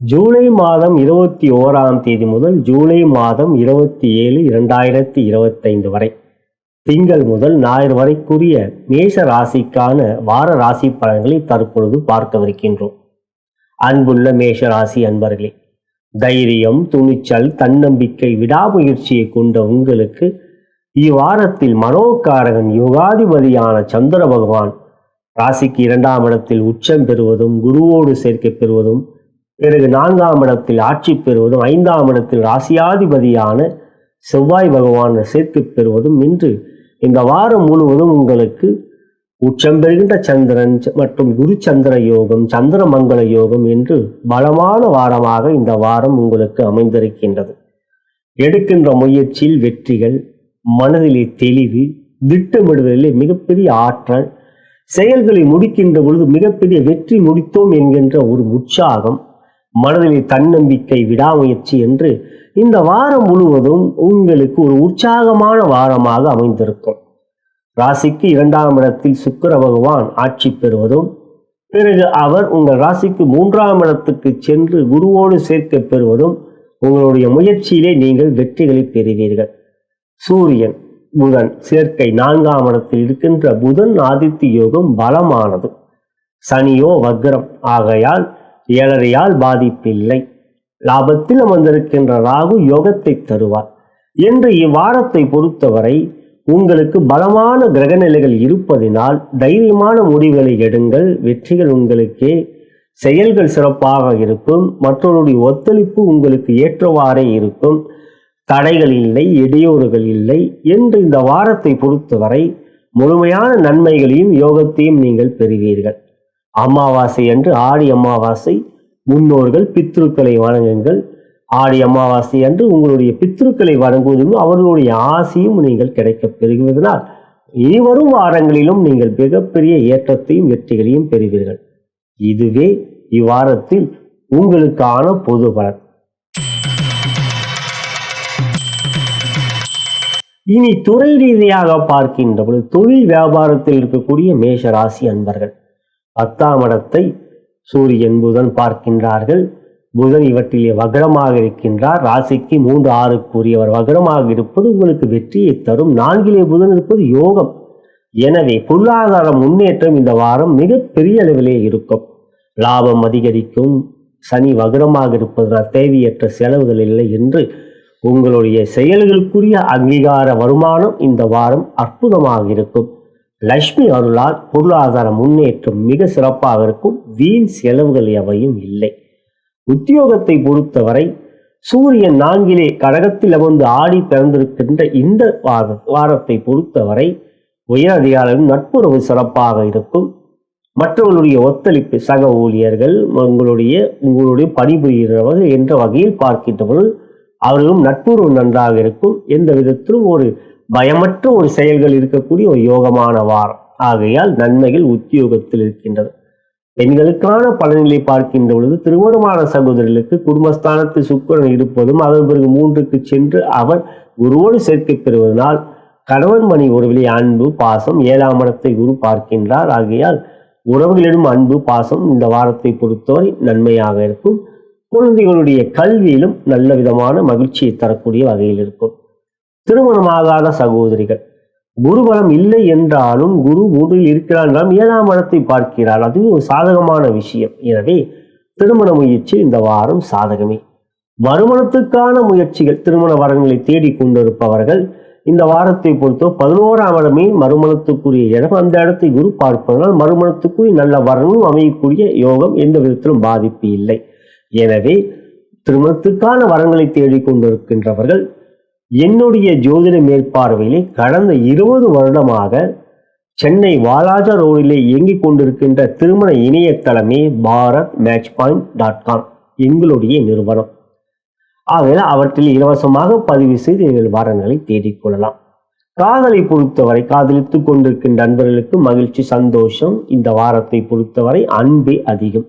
ஜூலை மாதம் இருபத்தி ஓராம் தேதி முதல் ஜூலை மாதம் இருபத்தி ஏழு இரண்டாயிரத்தி இருபத்தைந்து வரை. திங்கள் முதல் ஞாயிறு வரைக்குரிய மேஷ ராசிக்கான வார ராசி பலன்களை தற்பொழுது பார்க்கவிருக்கின்றோம். அன்புள்ள மேஷ ராசி அன்பர்களே தைரியம் துணிச்சல் தன்னம்பிக்கை விடாமுயற்சியை கொண்ட உங்களுக்கு இவ்வாரத்தில் மனோகாரகன் யுகாதிபதியான சந்திர பகவான் ராசிக்கு இரண்டாம் இடத்தில் உச்சம் பெறுவதும் குருவோடு சேர்க்கை பெறுவதும் பிறகு நான்காம் இடத்தில் ஆட்சி பெறுவதும் ஐந்தாம் இடத்தில் ராசியாதிபதியான செவ்வாய் பகவான் சேர்த்து பெறுவதும் இன்று. இந்த வாரம் முழுவதும் உங்களுக்கு உச்சம் பெறுகின்ற சந்திரன் ச- மற்றும் குரு சந்திர யோகம் சந்திர மங்கள யோகம் என்று பலமான வாரமாக இந்த வாரம் உங்களுக்கு அமைந்திருக்கின்றது. எடுக்கின்ற முயற்சியில் வெற்றிகள் மனதிலே தெளிவு திட்டமிடுதலிலே மிகப்பெரிய ஆற்றல் செயல்களை முடிக்கின்ற பொழுது மிகப்பெரிய வெற்றி முடித்தோம் என்கின்ற ஒரு உற்சாகம் மனதிலே தன்னம்பிக்கை விடாமுயற்சி என்று இந்த வாரம் முழுவதும் உங்களுக்கு ஒரு உற்சாகமான வாரமாக அமைந்திருக்கும். ராசிக்கு இரண்டாம் இடத்தில் சுக்கிர பகவான் ஆட்சி பெறுவதும் பிறகு அவர் உங்கள் ராசிக்கு மூன்றாம் இடத்துக்கு சென்று குருவோடு சேர்க்க பெறுவதும் உங்களுடைய முயற்சியிலே நீங்கள் வெற்றிகளை பெறுவீர்கள். சூரியன் புதன் சேர்க்கை நான்காம் இடத்தில் இருக்கின்ற புதன் ஆதித்ய யோகம் பலமானது. சனியோ வக்ரம் ஆகையால் ஏழரையால் பாதிப்பில்லை. லாபத்தில் அமர்ந்திருக்கின்ற ராகு யோகத்தை தருவார். என்று இவ்வாரத்தை பொறுத்தவரை உங்களுக்கு பலமான கிரகநிலைகள் இருப்பதினால் தைரியமான முடிவுகளை எடுங்கள். வெற்றிகள் உங்களுக்கே செயல்கள் சிறப்பாக இருக்கும். மற்றவருடைய ஒத்துழைப்பு உங்களுக்கு ஏற்றவாறே இருக்கும். தடைகள் இல்லை இடையூறுகள் இல்லை என்று இந்த வாரத்தை பொறுத்தவரை முழுமையான நன்மைகளையும் யோகத்தையும் நீங்கள் பெறுவீர்கள். அமாவாசை அன்று ஆடி அமாவாசை முன்னோர்கள் பித்ருக்களை வணங்குங்கள். ஆடி அமாவாசை அன்று உங்களுடைய பித்ருக்களை வணங்குவதும் அவர்களுடைய ஆசையும் நீங்கள் கிடைக்கப் பெறுவதனால் இனிவரும் வாரங்களிலும் நீங்கள் மிகப்பெரிய ஏற்றத்தையும் வெற்றிகளையும் பெறுவீர்கள். இதுவே இவ்வாரத்தில் உங்களுக்கான பொது பலன். இனி துறை ரீதியாக பார்க்கின்ற பொழுது தொழில் வியாபாரத்தில் இருக்கக்கூடிய மேஷ ராசி அன்பர்கள். பத்தாம் இடத்தை சூரியன் புதன் பார்க்கின்றார்கள். புதன் இவற்றிலே வக்ரமாக இருக்கின்றார். ராசிக்கு மூன்று ஆறுக்குரியவர் வக்ரமாக இருப்பது உங்களுக்கு வெற்றியை தரும். நான்கிலே புதன் இருப்பது யோகம். எனவே பொருளாதார முன்னேற்றம் இந்த வாரம் மிக பெரிய அளவிலே இருக்கும். லாபம் அதிகரிக்கும். சனி வக்ரமாக இருப்பதனால் தேவையற்ற செலவுகள் இல்லை என்று உங்களுடைய செயல்களுக்குரிய அங்கீகார வருமானம் இந்த வாரம் அற்புதமாக இருக்கும். லட்சுமி அருளால் பொருளாதார முன்னேற்றம் மிக சிறப்பாக இருக்கும். வீண் செலவுகள் எவையும் இல்லை. உத்தியோகத்தை பொறுத்தவரை சூரியன் நான்கிலே கடகத்தில் அமர்ந்து ஆடி பிறந்திருக்கின்ற இந்த வார வாரத்தை பொறுத்தவரை உயர் நட்புறவு சிறப்பாக இருக்கும். மற்றவர்களுடைய ஒத்துழைப்பு சக ஊழியர்கள் உங்களுடைய உங்களுடைய பணிபுரிகிறவர்கள் என்ற வகையில் பார்க்கின்ற பொழுது அவர்களும் நட்புறவு நன்றாக இருக்கும். எந்த விதத்திலும் ஒரு பயமற்ற ஒரு செயல்கள் இருக்கக்கூடிய ஒரு யோகமான வாரம். ஆகையால் நன்மைகள் உத்தியோகத்தில் இருக்கின்றது. பெண்களுக்கான பலன்களை பார்க்கின்ற பொழுது திருமணமான சகோதரர்களுக்கு குடும்பஸ்தானத்தில் சுக்கிரன் இருப்பதும் அதன் பிறகு மூன்றுக்கு சென்று அவர் குருவோடு சேர்க்கை பெறுவதனால் கணவன் மணி உறவிலே அன்பு பாசம் ஏழாம் இடத்தை குரு பார்க்கின்றார். ஆகையால் உறவுகளிடம் அன்பு பாசம் இந்த வாரத்தை பொறுத்தவரை நன்மையாக இருக்கும். குழந்தைகளுடைய கல்வியிலும் நல்ல விதமான மகிழ்ச்சியை தரக்கூடிய வகையில் இருக்கும். திருமணமாகாத சகோதரிகள். குருபலம் இல்லை என்றாலும் குரு மூன்றில் இருக்கிறார் என்றாலும் ஏழாம் இடத்தை பார்க்கிறார். அது ஒரு சாதகமான விஷயம். எனவே திருமண முயற்சி இந்த வாரம் சாதகமே. வருமானத்துக்கான முயற்சிகள் திருமண வரன்களை தேடிக் கொண்டிருப்பவர்கள் இந்த வாரத்தை பொறுத்தோ பதினோராம் இடமே மறுமணத்துக்குரிய இடம். அந்த இடத்தை குரு பார்ப்பதனால் மறுமணத்துக்குரிய நல்ல வரனும் அமையக்கூடிய யோகம் எந்த விதத்திலும் பாதிப்பு இல்லை. எனவே திருமணத்துக்கான வரங்களை தேடிக் கொண்டிருக்கின்றவர்கள் என்னுடைய ஜோதிட மேற்பார்வையிலே கடந்த இருபது வருடமாக சென்னை வாலாஜா ரோடிலே இயங்கிக் கொண்டிருக்கின்ற திருமண இணையதளமே Bharat match point dot com எங்களுடைய நிறுவனம். ஆகையில் அவற்றில் இலவசமாக பதிவு செய்து எங்கள் வரங்களை தேடிக்கொள்ளலாம் காதலை பொறுத்தவரை காதலித்துக் கொண்டிருக்கின்ற நண்பர்களுக்கு மகிழ்ச்சி சந்தோஷம். இந்த வாரத்தை பொறுத்தவரை அன்பே அதிகம்.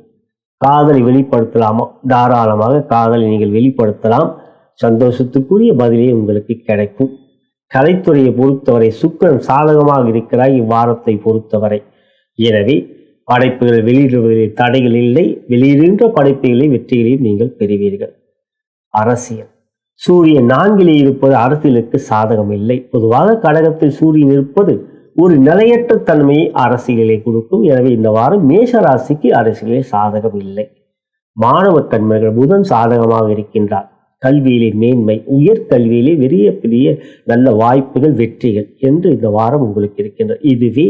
காதலை வெளிப்படுத்தலாமா? தாராளமாக காதலை நீங்கள் வெளிப்படுத்தலாம். சந்தோஷத்துக்குரிய பதிலே உங்களுக்கு கிடைக்கும். கலைத்துறையை பொறுத்தவரை சுக்கரன் சாதகமாக இருக்கிறார் இவ்வாரத்தை பொறுத்தவரை. எனவே படைப்புகள் வெளியிடுவதில் தடைகள் இல்லை. வெளியிடுகின்ற படைப்புகளை வெற்றிகளையும் நீங்கள் பெறுவீர்கள். அரசியல். சூரியன் நான்கிலே இருப்பது அரசியலுக்கு சாதகம் இல்லை. பொதுவாக கடகத்தில் சூரியன் இருப்பது ஒரு நிலையற்ற தன்மையை அரசியலை கொடுக்கும். எனவே இந்த வாரம் மேஷ ராசிக்கு அரசியலே சாதகம் இல்லை. மாணவ தன்மைகள் புதன் சாதகமாக இருக்கின்றார். கல்வியிலே மேன்மை உயர்கல்வியிலே பெரிய பெரிய நல்ல வாய்ப்புகள் வெற்றிகள் என்று இந்த வாரம் உங்களுக்கு இருக்கின்றது. இதுவே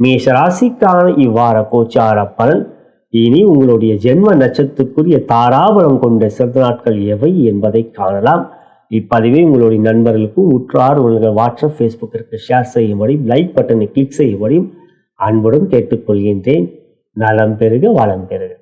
மேஷராசிக்கான இவ்வார கோச்சார பலன். இனி உங்களுடைய ஜென்ம நட்சத்திரத்துக்குரிய தாராபலம் கொண்ட சிறந்த நாட்கள் எவை என்பதை காணலாம். இப்பதிவை உங்களுடைய நண்பர்களுக்கும் உற்றார் உங்கள் வாட்ஸ்அப் ஃபேஸ்புக்கிற்கு ஷேர் செய்யும்படியும் லைக் பட்டனை கிளிக் செய்யும்படியும் அன்புடன் கேட்டுக்கொள்கின்றேன். நலம் பெறுக வளம் பெறுக